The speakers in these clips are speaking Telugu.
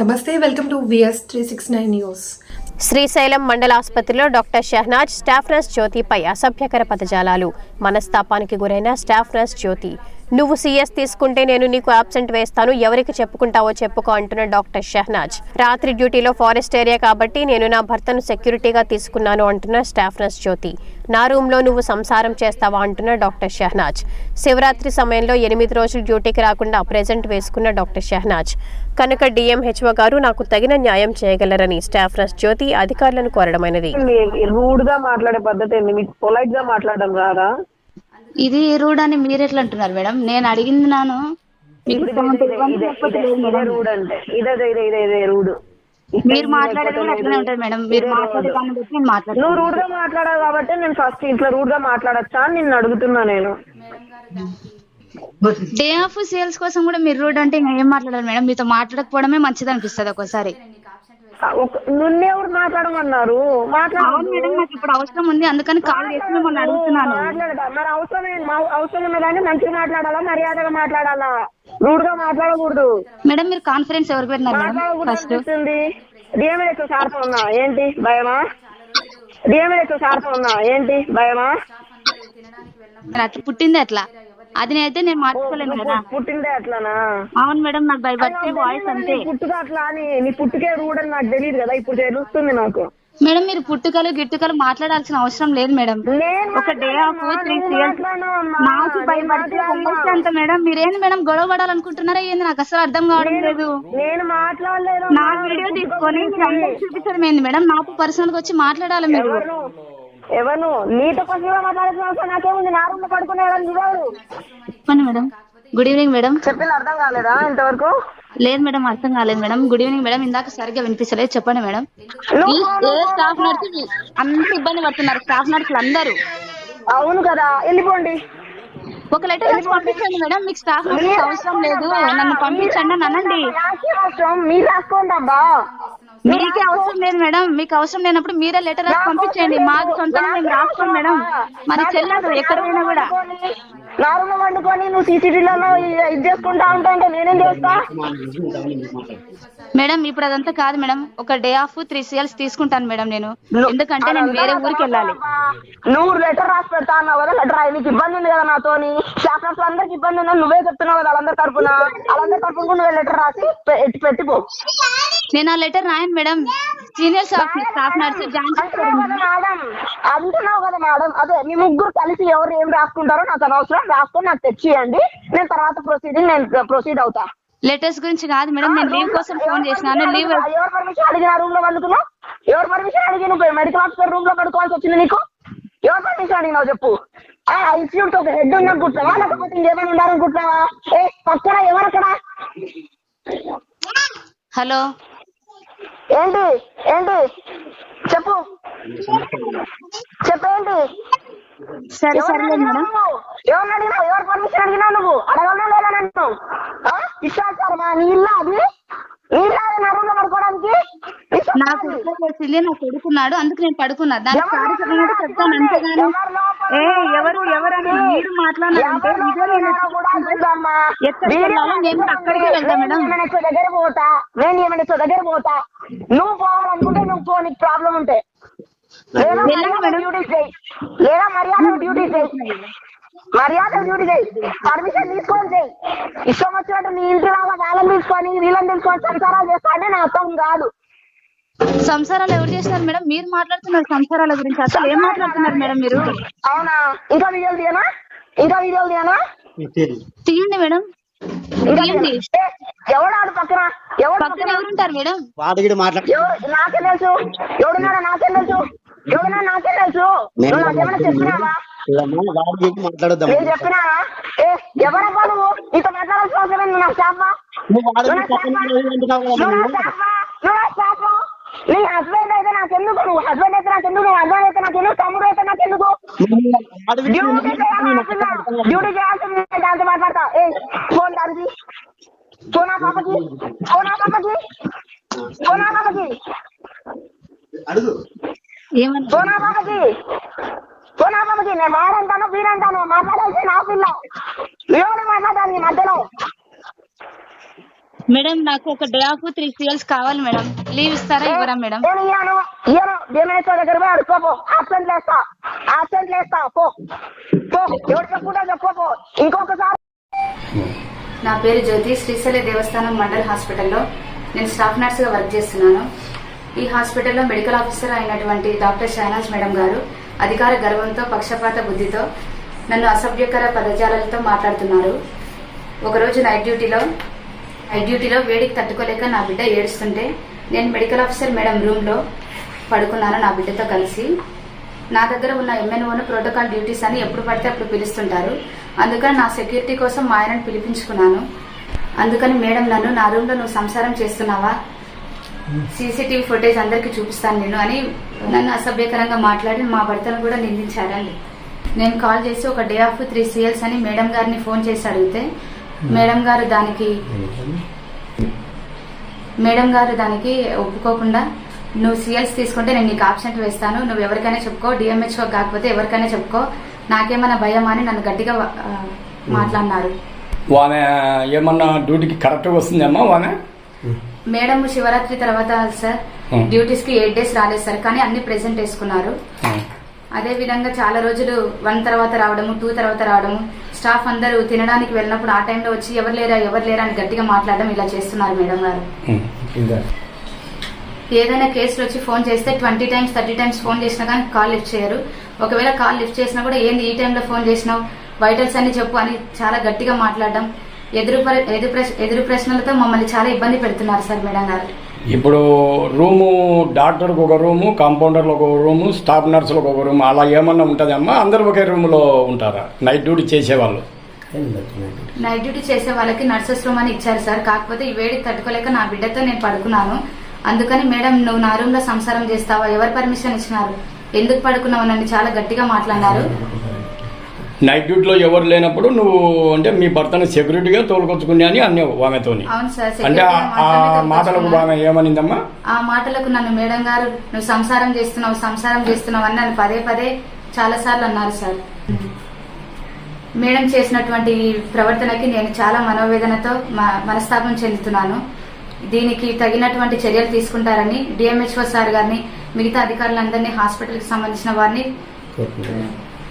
నమస్తే welcome to VS three six nine news Srisailam మండల ఆసుపత్రిలో డాక్టర్ షహనాజ్ స్టాఫ్ నర్స్ జ్యోతిపై అసభ్యకర పదజాలాలు. మనస్తాపానికి గురైన స్టాఫ్ నర్స్ జ్యోతి. నువ్వు సీఎస్ తీసుకుంటే నేను నీకు అబ్సెంట్ వేస్తాను. ఎవరికి చెప్పుకుంటావో చెప్పుకో అంటున్న డాక్టర్ షెహనాజ్. రాత్రి డ్యూటీలో ఫారెస్ట్ ఏరియా కాబట్టి నేను నా భర్తను సెక్యూరిటీగా తీసుకున్నాను అంటున్న స్టాఫ్ నర్స్ జ్యోతి. నా రూమ్లో నువ్వు సంసారం చేస్తావా అంటున్న డాక్టర్ షెహనాజ్. శివరాత్రి సమయంలో ఎనిమిది రోజులు డ్యూటీకి రాకుండా ప్రెజెంట్ వేసుకున్న డాక్టర్ షెహనాజ్. కనుక డిఎంహెచ్ఓ గారు నాకు తగిన న్యాయం చేయగలరని స్టాఫ్ నర్స్ జ్యోతి అధికారులను కోరడమైనది. రూడ్గా మాట్లాడే పద్ధతి పొలైట్గా మాట్లాడడం రాదా? ఇది రూడ్ అని మీరు ఎట్లా అంటున్నారు మేడం? నేను అడిగింది నాను. మీరు మాట్లాడేది కూడా అట్లనే ఉంటుంది మేడం. మీరు మాట్లాడే నేను నువ్వు రూడ్గా మాట్లాడావు కాబట్టి నేను ఫస్ట్ ఇట్లా రూడ్గా మాట్లాడచ్చా అని నిన్ను అడుగుతున్నా నేను. డే ఆఫ్ సేల్స్ కోసం కూడా మీరు రూడ్ అంటే ఇంకా ఏం మాట్లాడాలి మేడం. మీతో మాట్లాడకపోవడమే మంచిది అనిపిస్తుంది ఒక్కోసారి. ఆ, ఒక- నిన్నెవరు మాట్లాడమన్నారు? మాట్లాడు అవును మేడం నాకు ఇప్పుడు అవసరం ఉంది. అందుకని కాల్ చేసి మిమ్మల్ని అడుగుతున్నాను. మరి అవసరం అవసరం ఉన్నదాన్ని మంచిగా మాట్లాడాలా మర్యాదగా మాట్లాడాలా? రూడ్గా మాట్లాడకూడదు. మేడం మీరు కాన్ఫరెన్స్ ఎవరికి పెట్టినారు ఫస్ట్ డిఎంఎస్ సార్తో ఉన్నా. ఏంటి? భయమా? డిఎంఎస్ సార్తో ఉన్నా. ఏంటి? భయమా? పుట్టింది అట్లా అది అయితే నేను మార్చుకోలేను కదా పుట్టిందే అట్లానా? అవును మేడం నాకు బై బర్త్ వాయిస్ అంతే. పుట్టుక అట్లా అని నీ పుట్టుకే రూడ్ అని నాకు తెలియదు కదా ఇప్పుడు తెలుస్తుంది నాకు. మేడం మీరు పుట్టుకలు గిట్టుకలు మాట్లాడాల్సిన అవసరం లేదు మేడం. ఒక డే ఆఫ్ త్రీ ఇయర్స్. నాకు నేను భయపడితే మాట్లాడను. వయసు అంత మేడం మీరేంది మేడం గొడవ పడాలనుకుంటున్నారా ఏంది? నాకు అసలు అర్థం కావడం లేదు. నేను మాట్లాడలేదు నా వీడియో తీసుకొని చూపించడం ఏంది మేడం? నాకు పర్సనల్గా వచ్చి మాట్లాడాలి మీరు. ఎవరు? ఎవరు నీతో పర్సనల్ మాట్లాడాల్సిన అవసరం నాకేముంది? నా రూమ్లో పడుకునేవాడు నువ్వెవరు చెప్పండి మేడం. గుడ్ ఈవినింగ్ మేడం చెప్పింది అర్థం కాలేదా ఇంతవరకు? లేదు మేడం అర్థం కాలేదు మేడం. గుడ్ ఈవినింగ్ మేడం ఇందాక సరిగ్గా వినిపిస్తలేదు. చెప్పండి మేడం. ఏ స్టాఫ్ నర్స్ అంత ఇబ్బంది పడుతున్నారు? స్టాఫ్ నర్సులు అందరూ. అవును కదా. వెళ్ళిపోండి. ఒక లెటర్ రాసి పంపించండి మేడం. మీకు స్టాఫ్ నర్సెస్ అవసరం లేదు. నన్ను పంపించండి అని అనండి. మీరు రాసుకోండి అబ్బా. మీకే అవసరం లేదు మేడం. మీకు అవసరం లేనప్పుడు మీరే లెటర్ రాసి పంపించండి మాది సొంతంగా మేము రాసుకోం మేడం. మరి చెల్లదు ఎక్కడ పోయినా కూడా. నా వండుకొని నువ్వు సీసీటీవీలలో ఇది చేసుకుంటా ఉంటా అంటే నేనేం చేస్తా? మేడం ఇప్పుడు అదంతా కాదు మేడం. ఒక డే ఆఫ్ త్రీ సీఎల్స్ తీసుకుంటాను మేడం నేను. ఎందుకంటే నేను వేరే ఊరికి వెళ్ళాలి. నువ్వు లెటర్ రాసి పెడతా అన్నావు కదా లెటర్ రాయి. నీకు ఇబ్బంది ఉంది కదా నాతోని స్టాఫ్ అందరికి ఇబ్బంది ఉందని నువ్వే చెప్తున్నావు కదా వాళ్ళందరి తరపున. వాళ్ళందరి తరపున నువ్వే లెటర్ రాసి పె- పెట్టిపో నేను ఆ letter రాయను madam. Senior staff staff nurse join అంటున్నావు కదా మేడం అంటున్నావు కదా మేడం. అదే మీ ముగ్గురు కలిసి ఎవరు ఏం రాసుకుంటారో నాకు అనవసరం. రాసుకొని నాకు తెచ్చియండి. నేను తర్వాత ప్రొసీడింగ్ నేను ప్రొసీడ్ అవుతా. లెటర్స్ గురించి కాదు మేడం నేను లీవ్ కోసం ఫోన్ చేసినాను. లీవ్ ఎవరు పర్మిషన్ అడిగిన రూమ్లో వండుకున్నావు ఎవరు పర్మిషన్ అడిగి నువ్వు మెడికల్ ఆఫీసర్ రూమ్లో పడుకోవాల్సి వచ్చింది నీకు? ఎవరు పర్మిషన్ అడిగినావు చెప్పు? ఆ ఇన్స్టిట్యూట్ ఒక హెడ్ ఉన్ననుకుంటున్నావా లేకపోతే ఇంకేమైనా ఉండాలనుకుంటున్నావా ఏ పక్కన ఎవరక్కడ? హలో? ఏంటి? ఏంటి? చెప్పు. చెప్పేంటి? సరే సరేలేదు మేడం. ఎవరిని అడిగినావు? ఎవరు పర్మిషన్ అడిగినావు నువ్వు? అడగలనే లేదా? ఇష్టాచారమా నీ ఇల్లు అది నీ ఇల్లు అది నా రూమ్లో పడుకోవడానికి ఇష్టం నాకు అది. ఉద్యోగం వచ్చింది నా కొడుకున్నాడు అందుకు నేను పడుకున్నా. దానికి ఎవరు కార్యక్రమంగా చెప్తాను అంతేగాని ఎవరు లోపల ఏ ఎవరు ఎవరని మీరు మాట్లాడాలంటే నేను అక్కడికే వెళ్తా మేడం. నేను దగ్గర పోతా? నేను ఏమైనా దగ్గర పోతా? నువ్వు పోవాలనుకుంటే నువ్వు పో నీకు ప్రాబ్లం ఉంటే. డ్యూటీ చేయి. లేదా మర్యాద డ్యూటీ చేయి. మర్యాద డ్యూటీ చేయి. పర్మిషన్ తీసుకొని చేయి. ఇష్టం వచ్చినట్టు నీ ఇంటి లాగా వాళ్ళని తీసుకొని వీళ్ళని తీసుకొని సంసారాలు చేస్తా అంటే నా అర్థం కాదు. సంసారాలు ఎవరు చేసినారు మేడం? మీరు మాట్లాడుతున్నారు సంసారాల గురించి. అసలు ఏం మాట్లాడుతున్నారు మేడం మీరు? అవునా? ఇంకా వీడియోలు తీయనా? ఇంకా వీడియోలు తీయనా? తీయండి మేడం. తీయండి. ఎవడాడు పక్కన? ఎవడు పక్కన ఎవరు ఉంటారు మేడం? వాడు మాట్లాడు. ఎవరు? నాకేం తెలుసు? ఎవడున్నాడో నాకేం తెలుసు? ఎవడున్నాడో నాకేం తెలుసు? నువ్వు నాకేమైనా చెప్పినావా? నేను ఏ ఎవరబ్బా మాట్లాడాల్సిన అవసరం నువ్వు నీ హస్బెండ్ అయితే నాకెందుకు? నువ్వు హస్బెండ్ అయితే నాకెందుకు? నువ్వు హస్బెండ్ అయితే నాకెందుకు? తమ్ముడు అయితే నాకెందుకు? డ్యూటీ ఎందుకు చేయాల్సిందా డ్యూటీ చేయాల్సింది దాంతో మాట్లాడతా. ఏ ఫోన్ దానికి ఫోన్ ఆ పాపకి ఫోన్ ఆ పాపకి ఫోన్ ఆ పాపకి అడుగు. ఫోన్ ఆ పాపకి ఫోన్ ఆ పాపకి నేను వాడంటాను వీడంటాను. మాట్లాడాల్సి నా పిల్ల. ఎవరు మాట్లాడాలి మధ్యలో? మేడం నాకు ఒక డే ఆఫ్ త్రీ సీఎల్స్ కావాలి మేడం. లీవ్ ఇస్తారా ఇవ్వరా మేడం? నేను ఇయ్యను ఇయ్యను డిఎంఎస్ దగ్గర పోయి అడుక్కోపో. ఆబ్సెంట్ లేస్తా. ఆబ్సెంట్ లేస్తా. పో. పో. ఎవరు చెప్పుకుంటా చెప్పుకోపో. ఇంకొకసారి. నా పేరు జ్యోతి. శ్రీశైల దేవస్థానం మండల్ హాస్పిటల్లో నేను స్టాఫ్ నర్స్గా వర్క్ చేస్తున్నాను. ఈ హాస్పిటల్లో మెడికల్ ఆఫీసర్ అయినటువంటి డాక్టర్ షహనాజ్ మేడం గారు అధికార గర్వంతో పక్షపాత బుద్ధితో నన్ను అసభ్యకర పదజాలాలతో మాట్లాడుతున్నారు. ఒకరోజు నైట్ డ్యూటీలో డ్యూటీలో వేడికి తట్టుకోలేక నా బిడ్డ ఏడుస్తుంటే నేను మెడికల్ ఆఫీసర్ మేడం రూమ్లో పడుకున్నాను నా బిడ్డతో కలిసి. నా దగ్గర ఉన్న ఎంఎన్ఓను ప్రోటోకాల్ డ్యూటీస్ అని ఎప్పుడు పడితే అప్పుడు పిలుస్తుంటారు. అందుకని నా సెక్యూరిటీ కోసం మా ఆయనను పిలిపించుకున్నాను. అందుకని మేడం నన్ను నా రూమ్లో నువ్వు సంసారం చేస్తున్నావా? సీసీటీవీ ఫుటేజ్ అందరికీ చూపిస్తాను నేను అని నన్ను అసభ్యకరంగా మాట్లాడి మా భర్తను కూడా నిందించారండి. నేను కాల్ చేసి ఒక డే ఆఫ్ త్రీ సీఎల్స్ అని మేడం గారిని ఫోన్ చేసి అడిగితే మేడం గారు దానికి మేడం గారు దానికి ఒప్పుకోకుండా నువ్వు సీఎల్స్ తీసుకుంటే నేను నీకు ఆబ్సెంట్ వేస్తాను. నువ్వు ఎవరికైనా చెప్పుకో డిఎంహెచ్ఓ కాకపోతే ఎవరికైనా చెప్పుకో. నాకేమైనా భయం అని నన్ను గట్టిగా మాట్లాడినారు. ఆమె ఏమన్నా డ్యూటీకి కరెక్ట్గా వస్తుందమ్మా ఆమె మేడం శివరాత్రి తర్వాత సార్. డ్యూటీస్కి ఎయిట్ డేస్ రాలేదు సార్ కానీ అన్ని ప్రెసెంట్ వేసుకున్నారు. అదే విధంగా చాలా రోజులు వన్ తర్వాత రావడము టూ తర్వాత రావడము స్టాఫ్ అందరూ తినడానికి వెళ్ళినప్పుడు ఆ టైంలో వచ్చి ఎవరు లేరా ఎవరు లేరా అని గట్టిగా మాట్లాడడం ఇలా చేస్తున్నారు మేడం గారు. ఏదైనా కేసులు వచ్చి ఫోన్ చేస్తే twenty times thirty times phone చేసినా కానీ కాల్ లిఫ్ట్ చేయరు. ఒకవేళ కాల్ లిఫ్ట్ చేసినా కూడా ఏంది ఈ టైంలో ఫోన్ చేసినావు? వైటల్స్ అన్ని చెప్పు అని చాలా గట్టిగా మాట్లాడడం. ఎదురు ఎదురు ప్రశ్న- ఎదురు ప్రశ్నలతో మమ్మల్ని చాలా ఇబ్బంది పెడుతున్నారు సార్ మేడం గారు. ఇప్పుడు రూము డాక్టర్కి ఒక రూము కాంపౌండర్లకు ఒక రూము స్టాఫ్ నర్సులకు ఒక రూము అలా ఏమన్నా ఉంటుందమ్మా అందరు ఒకే రూమ్లో ఉంటారా? నైట్ డ్యూటీ చేసేవాళ్ళు. నైట్ డ్యూటీ చేసే వాళ్ళకి నర్సెస్ రూమ్ అని ఇచ్చారు సార్. కాకపోతే ఈ వేడికి తట్టుకోలేక నా బిడ్డతో నేను పడుకున్నాను. అందుకని మేడం నువ్వు నా రూమ్లో సంసారం చేస్తావా? ఎవరు పర్మిషన్ ఇచ్చినారు? ఎందుకు పడుకున్నావు? నన్ను చాలా గట్టిగా మాట్లాడినారు. నైట్ డ్యూటీలో ఎవరు లేనప్పుడు నువ్వు అంటే మీ భర్తను సెక్యూరిటీగా తోలుకొచ్చుకుని అని అన్నావు ఆమెతోని. అంటే ఆ- మాటలకు. ఆమె ఏమనిందమ్మా? ఆ మాటలకు నన్ను మేడం గారు నువ్వు సంసారం చేస్తున్నావు సంసారం చేస్తున్నావు అని నన్ను పదే పదే చాలా సార్లు అన్నారు సార్. మేడం చేసినటువంటి ప్రవర్తనకి నేను చాలా మనోవేదనతో మనస్తాపం చెందుతున్నాను. దీనికి తగినటువంటి చర్యలు తీసుకుంటారని డిఎంహెచ్ఓ సార్ గారిని మిగతా అధికారులందరినీ హాస్పిటల్కి సంబంధించిన వారిని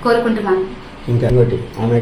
కోరుకుంటున్నాను. ఇంకా ఆమె